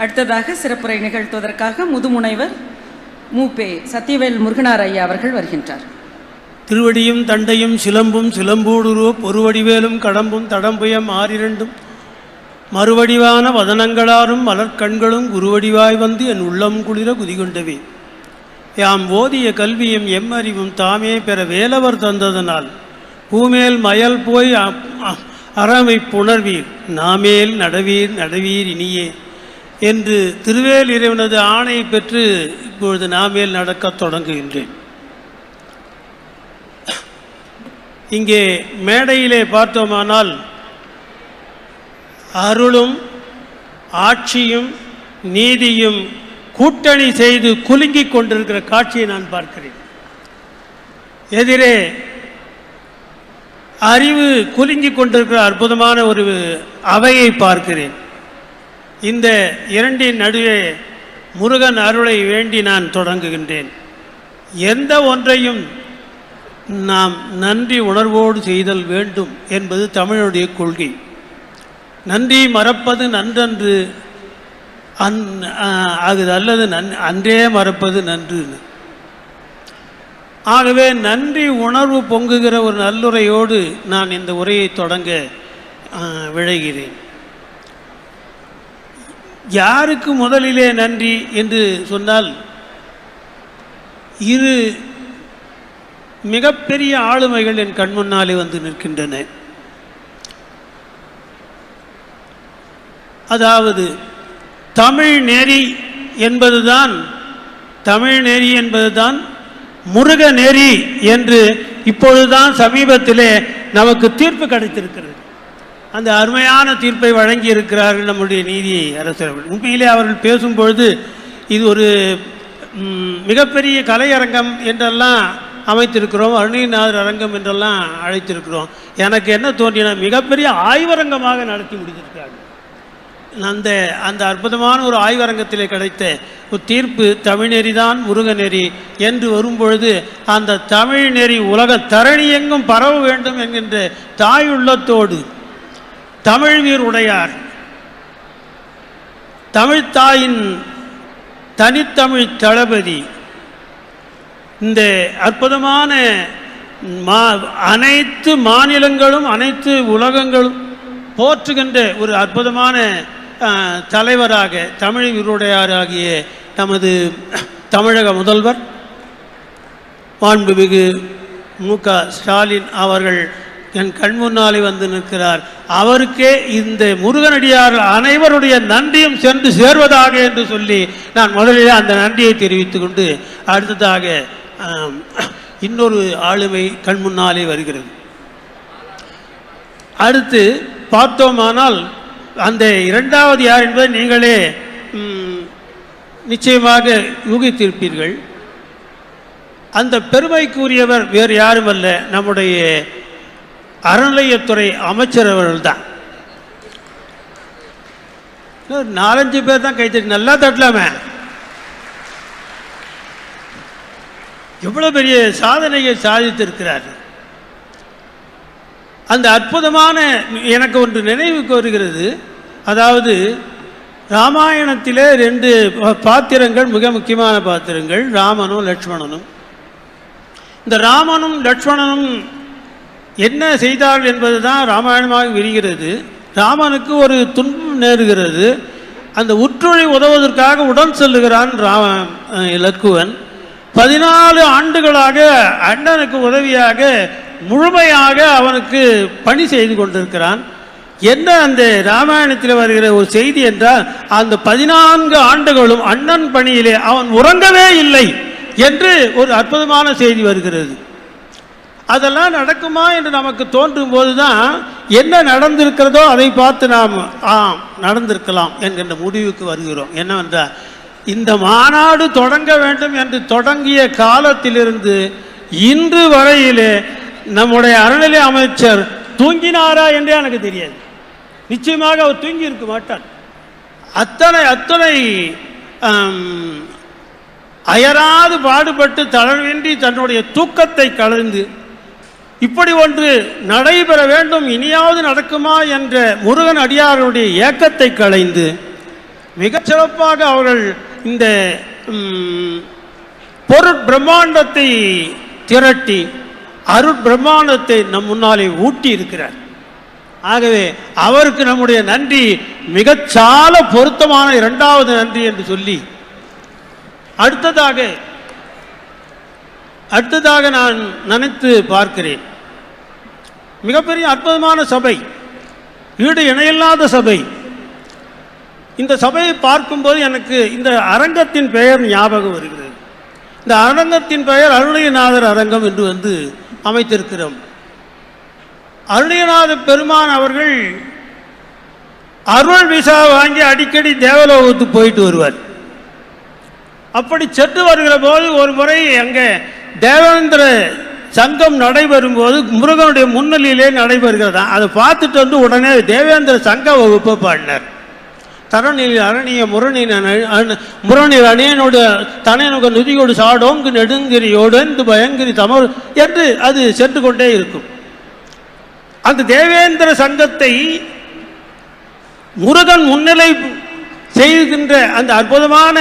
அடுத்ததாக சிறப்புரை நிகழ்த்துவதற்காக முதுமுனைவர் மூபே சத்யவேல் முருகனார் ஐயா அவர்கள் வருகின்றார். திருவடியும் தண்டையும் சிலம்பும் சிலம்பூடுருவ பொருவடிவேலும் கடம்பும் தடம்புயம் ஆறிரண்டும். மறுவடிவான வதனங்களாரும் மலர்கண்களும் குருவடிவாய் வந்து என் உள்ளம் குளிர குதிகொண்டவே. யாம் ஓதிய கல்வியும் எம்மறிவும் தாமே பெற வேலவர் தந்ததனால். பூமேல் மயல் போய் அ- அறமை புணர்வீர். நாமேல் நடவீர் நடவீர் இனியே. என்று திருவேல் இறைவனது ஆணையை பெற்று இப்பொழுது நாமேல் நடக்கத் தொடங்குகின்றேன். இங்கே மேடையிலே பார்த்தோமானால் அருளும் ஆட்சியும் நீதியும் கூட்டணி செய்து குலுங்கி கொண்டிருக்கிற காட்சியை நான் பார்க்கிறேன். எதிரே அறிவு குலுங்கி கொண்டிருக்கிற அற்புதமான ஒரு அவையை பார்க்கிறேன். இந்த இரண்டின் நடுவே முருகன் அருளை வேண்டி நான் தொடங்குகின்றேன். எந்த ஒன்றையும் நாம் நன்றி உணர்வோடு செய்தல் வேண்டும் என்பது தமிழுடைய கொள்கை. நன்றி மறப்பது நன்றன்று அன் அது அல்லது நன் அன்றே மறப்பது நன்று ஆகவே நன்றி உணர்வு பொங்குகிற ஒரு நல்லுரையோடு நான் இந்த உரையை தொடங்க விழைகிறேன். யாருக்கு முதலிலே நன்றி என்று சொன்னால் இரு மிகப்பெரிய ஆளுமைகள் என் கண் முன்னாலே வந்து நிற்கின்றன. அதாவது தமிழ் நெறி என்பதுதான் தமிழ் நெறி என்பதுதான் முருக நெறி என்று இப்பொழுதுதான் சமீபத்திலே நமக்கு தீர்ப்பு கிடைத்திருக்கிறது. அந்த அருமையான தீர்ப்பை வழங்கி இருக்கிறார்கள் நம்முடைய நீதி அரசர்கள் உண்மையிலே அவர்கள் பேசும்பொழுது இது ஒரு மிகப்பெரிய கலையரங்கம் என்றெல்லாம் அமைத்திருக்கிறோம் அருணிநாதர் அரங்கம் என்றெல்லாம் அழைத்திருக்கிறோம். எனக்கு என்ன தோன்றினா மிகப்பெரிய ஆய்வரங்கமாக நடத்தி முடித்திருக்கிறார்கள். அந்த அந்த அற்புதமான ஒரு ஆய்வரங்கத்திலே கிடைத்த ஒரு தீர்ப்பு தமிழ்நெறிதான் முருகநெறி என்று வரும்பொழுது அந்த தமிழ் நெறி உலக தரணி எங்கும் பரவ வேண்டும் என்கின்ற தாயுள்ளத்தோடு தமிழ் வீர் உடையார். தமிழ்த்தாயின் தனித்தமிழ் தளபதி. இந்த அற்புதமான மா அனைத்து மாநிலங்களும் அனைத்து உலகங்களும் போற்றுகின்ற ஒரு அற்புதமான தலைவராக தமிழ் விருடையாராகிய நமது தமிழக முதல்வர் மாண்புமிகு மு க ஸ்டாலின் அவர்கள் என் கண் முன்னாலே வந்து நிற்கிறார். அவருக்கே இந்த முருகனடியார் அனைவருடைய நன்றியும் சென்று சேர்வதாக என்று சொல்லி நான் முதலில் அந்த நன்றியை தெரிவித்து கொண்டு அடுத்ததாக இன்னொரு ஆளுமை கண் முன்னாலே வருகிறது. அடுத்து பார்த்தோமானால் அந்த இரண்டாவது யார் என்பதை நீங்களே நிச்சயமாக யூகித்திருப்பீர்கள் அந்த பெருமைக்குரியவர் வேறு யாரும் அல்ல நம்முடைய அறநிலையத்துறை அமைச்சர் அவர்கள் தான் நாலஞ்சு பேர் தான் கைத்தட்டி நல்லா தட்டலாமே. எவ்வளவு பெரிய சாதனையை சாதித்திருக்கிறார் அந்த அற்புதமான எனக்கு ஒன்று நினைவுக்கு வருகிறது அதாவது ராமாயணத்திலே ரெண்டு பாத்திரங்கள் மிக முக்கியமான பாத்திரங்கள் ராமனும் லட்சுமணனும் இந்த ராமனும் லட்சுமணனும் என்ன செய்தார்கள் என்பது தான் ராமாயணமாக விரிகிறது. ராமனுக்கு ஒரு துன்பம் நேருகிறது. அந்த உற்றுழி உதவுவதற்காக உடன் செல்லுகிறான் ராம இலக்குவன் பதினாலு ஆண்டுகளாக அண்ணனுக்கு உதவியாக முழுமையாக அவனுக்கு பணி செய்து கொண்டிருக்கிறான். என்ன அந்த ராமாயணத்தில் வருகிற ஒரு செய்தி என்றால் அந்த பதினான்கு ஆண்டுகளும் அண்ணன் பணியிலே அவன் உறங்கவே இல்லை என்று ஒரு அற்புதமான செய்தி வருகிறது. அதெல்லாம் நடக்குமா என்று நமக்கு தோன்றும் போது தான் என்ன நடந்திருக்கிறதோ அதை பார்த்து நாம் ஆம் நடந்திருக்கலாம் என்கின்ற முடிவுக்கு வருகிறோம். என்னவென்றால் இந்த மாநாடு தொடங்க வேண்டும் என்று தொடங்கிய காலத்திலிருந்து இன்று வரையிலே நம்முடைய அறநிலை அமைச்சர் தூங்கினாரா என்றே எனக்கு தெரியாது. நிச்சயமாக அவர் தூங்கி இருக்க மாட்டார். அத்தனை அத்தனை அயராது பாடுபட்டு தளர்வின்றி தன்னுடைய தூக்கத்தை கலந்து இப்படி ஒன்று நடைபெற வேண்டும் இனியாவது நடக்குமா என்ற முருகன் அடியாருடைய ஏக்கத்தை களைந்து மிகச்சிறப்பாக அவர்கள் இந்த ம், பிரம்மாண்டத்தை திரட்டி அருட்பிரம்மாண்டத்தை நம் முன்னாலே ஊட்டி இருக்கிறார் ஆகவே அவருக்கு நம்முடைய நன்றி மிகச்சால பொருத்தமான இரண்டாவது நன்றி என்று சொல்லி அடுத்ததாக அடுத்ததாக நான் நினைத்து பார்க்கிறேன். மிகப்பெரிய அற்புதமான சபை. ஈடு இணையில்லாத சபை. இந்த சபையை பார்க்கும்போது எனக்கு இந்த அரங்கத்தின் பெயர் ஞாபகம் வருகிறது. இந்த அரங்கத்தின் பெயர் அருணகிரிநாதர் அரங்கம் என்று வந்து அமைத்திருக்கிறோம். அருணகிரிநாத பெருமான் அவர்கள் அருள் விசா வாங்கி அடிக்கடி தேவலோகத்துக்கு போயிட்டு வருவார். அப்படி சென்று வருகிற போது ஒரு முறை அங்கே தேவேந்திர சங்கம் நடைபெறும் போது முருகனுடைய முன்னிலையிலே நடைபெறுகிறதா? அதை பார்த்துட்டு வந்து உடனே தேவேந்திர சங்க வகுப்பை பாடினார். தரணில் அரணிய முரணின் முரணில் அணியனோட தனையனுக நிதியோடு சாடோங்கு நெடுங்கிரியோடு பயங்கிரி தமர் என்று அது சென்று கொண்டே இருக்கும். அந்த தேவேந்திர சங்கத்தை முருகன் முன்னிலை செய்கின்ற அந்த அற்புதமான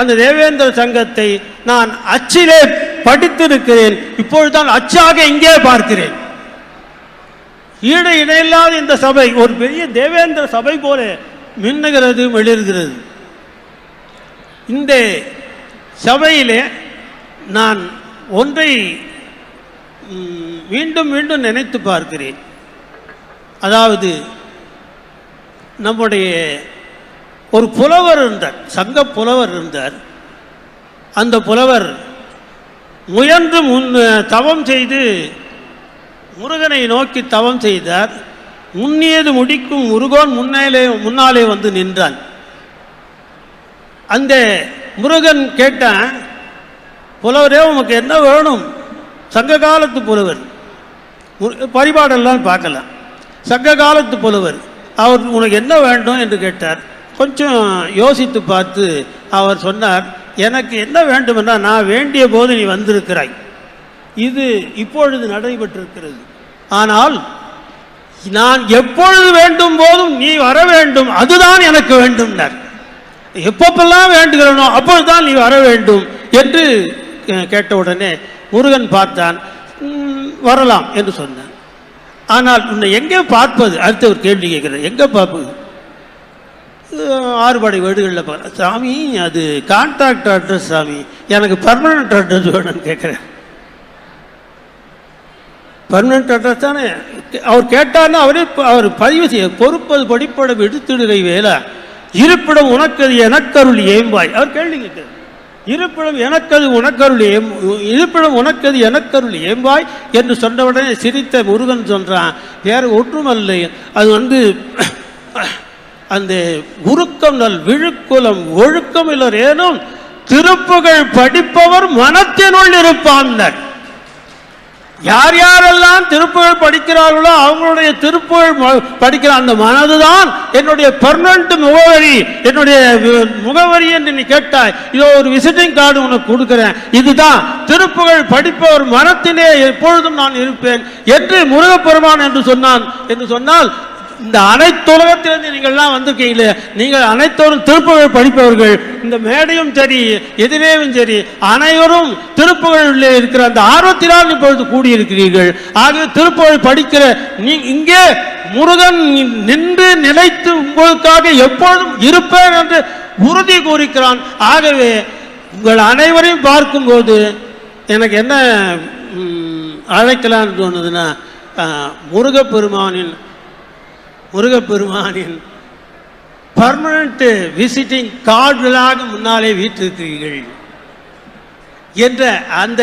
அந்த தேவேந்திர சங்கத்தை நான் அச்சிலே படித்திருக்கிறேன். இப்பொழுதுதான் அச்சாக இங்கே பார்க்கிறேன். ஈடு இணையில்லாத இந்த சபை ஒரு பெரிய தேவேந்திர சபை போல மின்னுகிறது மெளிர்கிறது. இந்த சபையிலே நான் ஒன்றை மீண்டும் மீண்டும் நினைத்து பார்க்கிறேன். அதாவது நம்முடைய ஒரு புலவர் இருந்தார் சங்க புலவர் இருந்தார். அந்த புலவர் முயன்று முன் தவம் செய்து முருகனை நோக்கி தவம் செய்தார். முன்னியது முடிக்கும் முருகன் முன்னாலே முன்னாலே வந்து நின்றான். அந்த முருகன் கேட்டான் புலவரே உமக்கு என்ன வேணும்? சங்க காலத்து புலவர். பரிபாடெல்லாம் பார்க்கலாம். சங்க காலத்து புலவர் அவர் உனக்கு என்ன வேண்டும்? என்று கேட்டார். கொஞ்சம் யோசித்து பார்த்து அவர் சொன்னார் எனக்கு என்ன வேண்டுமென்னா நான் வேண்டிய போது நீ வந்திருக்கிறாய். இது இப்பொழுது நடைபெற்றிருக்கிறது. ஆனால் நான் எப்பொழுது வேண்டும் போதும் நீ வர வேண்டும் அதுதான் எனக்கு வேண்டும்னர். எப்பப்பெல்லாம் வேண்டுகிறனோ அப்பொழுதுதான் நீ வர வேண்டும் என்று கேட்டவுடனே கேட்ட உடனே முருகன் பார்த்தான். வரலாம் என்று சொன்னான். ஆனால் உன்னை எங்கே பார்ப்பது? அடுத்த ஒரு கேள்வி கேட்கிறேன். எங்கே பார்ப்பது? ஆறுபாடை வீடுகளில் பார்க்க சாமி அது கான்ட்ராக்ட் அட்ரஸ் சாமி. எனக்கு பர்மனண்ட் அட்ரஸ் வேணும்னு கேட்குறேன். பர்மனண்ட் அட்ரஸ் தானே? அவர் கேட்டார்னா அவரே ப- அவர் பதிவு செய்ய பொறுப்பது படிப்பட விடுத்திடுகை வேலை இருப்பிடம் உனக்கது எனக்கருள் ஏம்பாய். அவர் கேள்வி கேட்கிறார். இருப்பிடம் எனக்கது உனக்கருள் ஏம் இருப்பிடம் உனக்கது எனக்கருள் ஏம்பாய் என்று சொன்னவுடனே சிரித்த முருகன் சொல்கிறான் வேறு ஒன்றுமல்ல. அது வந்து அந்த உருக்கம் நல் விழுக்குலம் ஒழுக்கம் இல்லர் ஏனும் திருப்புகழ் படிப்பவர் மனத்தினுள் இருப்பான்னர். யார் யாரெல்லாம் திருப்புகழ் படிக்கிறார்களோ அவங்களுடைய திருப்புகள் ம- படிக்கிற அந்த மனதுதான் என்னுடைய பெர்மனண்ட் முகவரி என்னுடைய முகவரி என்று நீ கேட்டாய் இதோ ஒரு விசிட்டிங் கார்டு உனக்கு கொடுக்குறேன். இதுதான் திருப்புகழ் படிப்பவர் மனத்திலே எப்பொழுதும் நான் இருப்பேன் என்று முருகப்பெருமான் என்று சொன்னான் என்று சொன்னால் இந்த அனைத்து உலகத்திலிருந்து நீங்கள்லாம் வந்திருக்கீங்களே நீங்கள் அனைத்தோரும் திருப்புகழ் படிப்பவர்கள். இந்த மேடையும் சரி எதிரேவும் சரி அனைவரும் திருப்புகழில் இருக்கிற அந்த ஆர்வத்தினால் இப்பொழுது கூடியிருக்கிறீர்கள். ஆகவே திருப்புகழ் படிக்கிற நீ இங்கே முருகன் நின்று நிலைத்து உங்களுக்காக எப்பொழுதும் இருப்பேன் என்று உறுதி கூறிக்கிறான். ஆகவே உங்கள் அனைவரையும் பார்க்கும்போது எனக்கு என்ன அழைக்கலான்னு அழைக்கலாம்னு தோணுதுன்னா முருகப்பெருமானின் முருகப்பெருமானின் பர்மனண்ட் விசிட்டிங் கார்டுகளாக முன்னாலே வீற்றிருக்கிறீர்கள் என்ற அந்த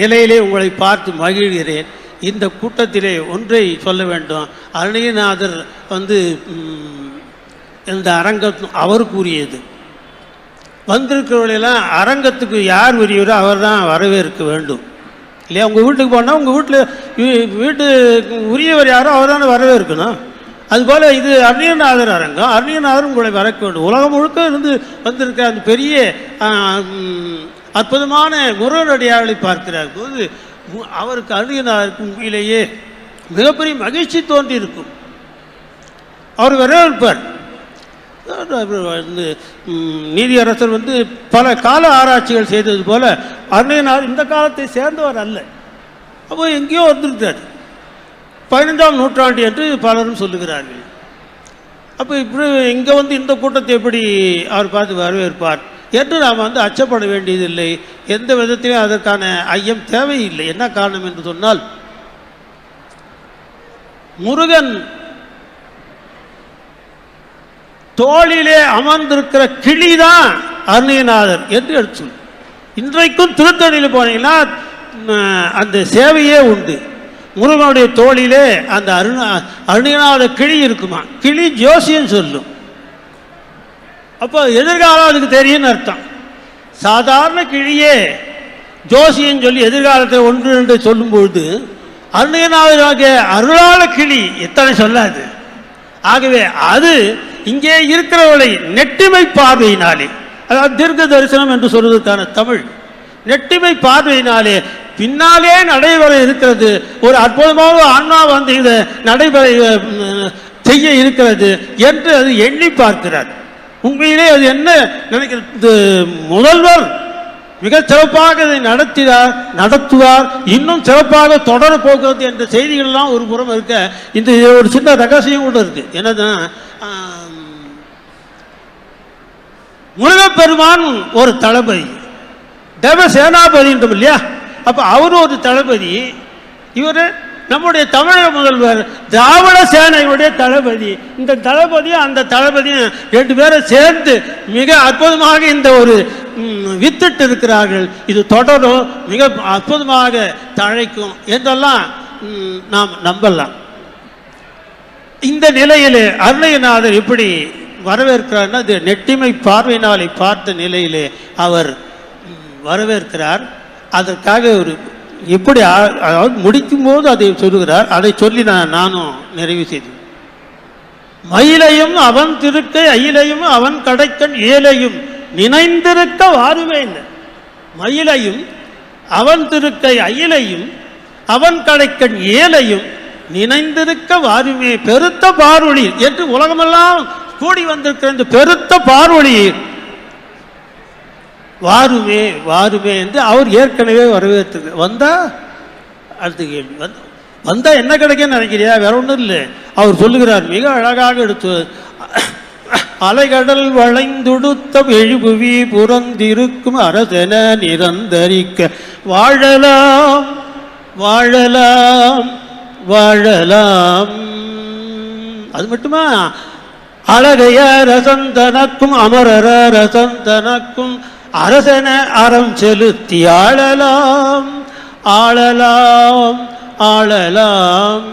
நிலையிலே உங்களை பார்த்து மகிழ்கிறேன். இந்த கூட்டத்திலே ஒன்றை சொல்ல வேண்டும். அருணகிரிநாதர் வந்து இந்த அரங்கம் அவர் கூறியது. வந்திருக்கிறவர்களெல்லாம் அரங்கத்துக்கு யார் உரியவரோ அவர் தான் வரவேற்க வேண்டும். இல்லையா? உங்கள் வீட்டுக்கு போனால் உங்கள் வீட்டில் வீட்டு உரியவர் யாரோ அவர் தானே வரவேற்கணும். அதுபோல் இது அருணியநாதர் அரங்கம். அருணியநாதர் உங்களை வரக்க வேண்டும். உலகம் முழுக்க இருந்து வந்திருக்கிற அந்த பெரிய அற்புதமான முருகனடியார்களை பார்க்கிறார் போது அவருக்கு அருணியநாதருக்கு உண்மையிலேயே மிகப்பெரிய மகிழ்ச்சி தோன்றி இருக்கும் அவர் வரவேற்பார் நீதியரசர் வந்து பல கால ஆராய்ச்சிகள் செய்தது போல அருணையனார் இந்த காலத்தை சேர்ந்தவர் அல்ல. அப்போ எங்கேயோ வந்திருக்கார் பதினைந்தாம் நூற்றாண்டு என்று பலரும் சொல்லுகிறார்கள். அப்போ இப்படி இங்கே வந்து இந்த கூட்டத்தை எப்படி அவர் பார்த்து வரவேற்பார்? என்று நாம் வந்து அச்சப்பட வேண்டியதில்லை. எந்த விதத்திலும் அதற்கான ஐயம் தேவையில்லை. என்ன காரணம் என்று சொன்னால் முருகன் தோளிலே அமர்ந்திருக்கிற கிளிதான் அருணியநாதர் என்று எடுத்து சொல்லு. இன்றைக்கும் திருத்தணியில் போனீங்கன்னா அந்த சேவையே உண்டு. முருகனுடைய தோளிலே அந்த அருண அருணியநாத கிளி இருக்குமா? கிளி ஜோசியன்னு சொல்லும். அப்போ எதிர்காலம் அதுக்கு தெரியும்னு அர்த்தம். சாதாரண கிளியே ஜோசியம் சொல்லி எதிர்காலத்தை ஒன்று என்று சொல்லும்பொழுது பொழுது அருணகிரிநாதராகிய அருளாள கிளி எத்தனை சொல்லாது. ஆகவே அது இங்கே இருக்கிறவளை நெட்டிமை பார்வையினாலே அதாவது தீர்க்க தரிசனம் என்று சொல்வதற்கான தமிழ் நெட்டிமை பார்வையினாலே பின்னாலே நடைபெற இருக்கிறது. ஒரு அற்புதமான ஆன்மா வந்து இதை நடைபெற செய்ய இருக்கிறது என்று அது எண்ணி பார்க்கிறார். உண்மையிலே அது என்ன நினைக்கிறது? முதல்வர் மிக சிறப்பாக இதை நடத்தினார் நடத்துவார் இன்னும் சிறப்பாக தொடர போக்குவரத்து என்ற செய்திகள்லாம் ஒரு புறம் இருக்க இந்த ஒரு சின்ன ரகசியம் கூட இருக்கு. என்னதுன்னா முருகப்பெருமான் ஒரு தளபதி தேவ சேனாபதின்றோம் இல்லையா? அப்போ அவர் ஒரு தளபதி. இவர் நம்முடைய தமிழக முதல்வர் திராவிட சேனையுடைய தளபதி. இந்த தளபதியும் அந்த தளபதியும் ரெண்டு பேரும் சேர்ந்து மிக அற்புதமாக இந்த ஒரு வித்துட்டு வித்திட்டு இருக்கிறார்கள். இது தொடரும் மிக அற்புதமாக தழைக்கும் என்றெல்லாம் நாம் நம்பலாம். இந்த நிலையிலே அருணையநாதர் எப்படி வரவேற்கிறார்னா இது நெட்டிமை பார்வையினாலை பார்த்த நிலையிலே அவர் வரவேற்கிறார். அதற்காக ஒரு எப்படி அதாவது முடிக்கும் போது அதை சொல்லுகிறார் அதை சொல்லி நான் நானும் நிறைவு செய்தேன் மயிலையும் அவன் திருக்கை அயிலையும் அவன் கடைக்கண் ஏழையும் நினைந்திருக்க வாருமே இல்லை. மயிலையும் அவன் திருக்கை அயிலையும் அவன் கடைக்கண் ஏழையும் நினைந்திருக்க வாருமே. பெருத்த பார்வழி என்று உலகமெல்லாம் கூடி வந்திருக்கிற இந்த பெருத்த பார்வழி வாருமே வாருமே என்று அவர் ஏற்கனவே வரவேற்று வந்தா அடுத்த கேள்வி. வந்து வந்தா என்ன கிடைக்குன்னு நினைக்கிறியா? வேற ஒன்றும் இல்லை. அவர் சொல்லுகிறார் மிக அழகாக எடுத்து அலைகடல் வளைந்துடுத்த எழுபுவி புறந்திருக்கும் அரசன நிரந்தரிக்க வாழலாம் வாழலாம் வாழலாம். அது மட்டுமா? அழகைய ரசந்தனக்கும் அமரர ரசந்தனக்கும் அரசன அறம் செலுத்தி ஆளலாம் ஆளலாம் ஆளலாம்.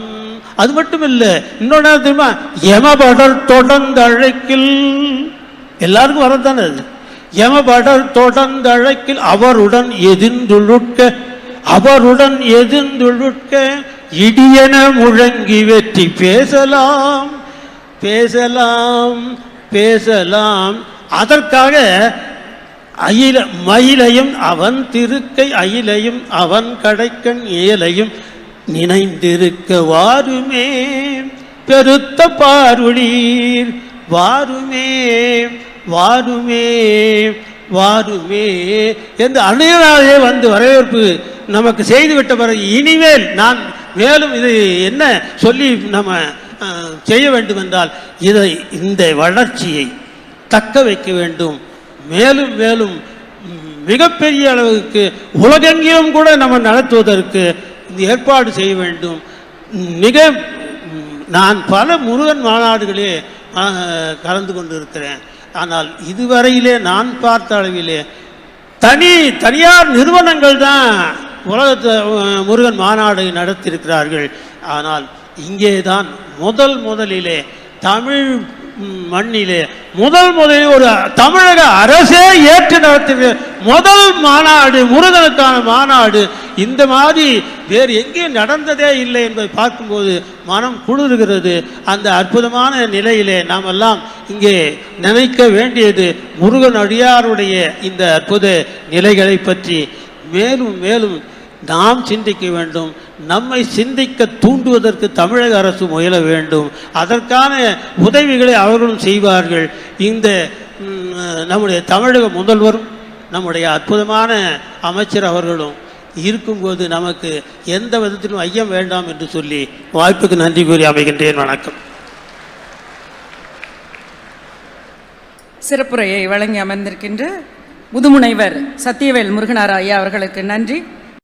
அது மட்டும் இல்லை இன்னொன்று தெரியுமா? யமபடர் தொடர்ந்தழைக்கில் எல்லாருக்கும் வரதானே அது? யமபடர் தொடர்ந்தழைக்கில் அவருடன் எதிர்ந்துழுட்க அவருடன் எதிர்ந்துழுட்க இடியன முழங்கி வெற்றி பேசலாம் பேசலாம் பேசலாம். அதற்காக அயில மயிலையும் அவன் திருக்கை அயிலையும் அவன் கடைக்கண் ஏலையும் நினைந்திருக்க வாருமே பெருத்த பார்வழீர் வாருமே வாருமே வாருமே என்று அணையராகவே வந்து வரவேற்பு நமக்கு செய்துவிட்ட பிறகு இனிமேல் நான் மேலும் இது என்ன சொல்லி நம்ம செய்ய வேண்டும் என்றால் இதை இந்த வளர்ச்சியை தக்க வைக்க வேண்டும். மேலும் மேலும் மிகப்பெரிய அளவுக்கு உலகெங்கிலும் கூட நம்ம நடத்துவதற்கு இந்த ஏற்பாடு செய்ய வேண்டும். மிக நான் பல முருகன் மாநாடுகளே கலந்து கொண்டிருக்கிறேன். ஆனால் இதுவரையிலே நான் பார்த்த அளவிலே தனி தனியார் நிறுவனங்கள் தான் உலகத்தை முருகன் மாநாடு நடத்தியிருக்கிறார்கள். ஆனால் இங்கே தான் முதல் முதலிலே தமிழ் மண்ணிலே. முதல் முதலில் ஒரு தமிழக அரசே ஏற்று நடத்திய முதல் மாநாடு முருகனுக்கான மாநாடு. இந்த மாதிரி வேறு எங்கேயும் நடந்ததே இல்லை என்பதை பார்க்கும்போது மனம் குளிர்கிறது. அந்த அற்புதமான நிலையிலே நாம் எல்லாம் இங்கே நினைக்க வேண்டியது முருகன் அடியாருடைய இந்த அற்புத நிலைகளை பற்றி. மேலும் மேலும் நாம் சிந்திக்க வேண்டும். நம்மை சிந்திக்க தூண்டுவதற்கு தமிழக அரசு முயல வேண்டும். அதற்கான உதவிகளை அவர்களும் செய்வார்கள். இந்த நம்முடைய தமிழக முதல்வரும் நம்முடைய அற்புதமான அமைச்சர் அவர்களும் இருக்கும்போது நமக்கு எந்த விதத்திலும் ஐயம் வேண்டாம் என்று சொல்லி வாய்ப்புக்கு நன்றி கூறி அமைகின்றேன். வணக்கம். சிறப்புரையை வழங்கி அமர்ந்திருக்கின்ற முதுமுனைவர் சத்தியவேல் முருகனார் ஐயா அவர்களுக்கு நன்றி.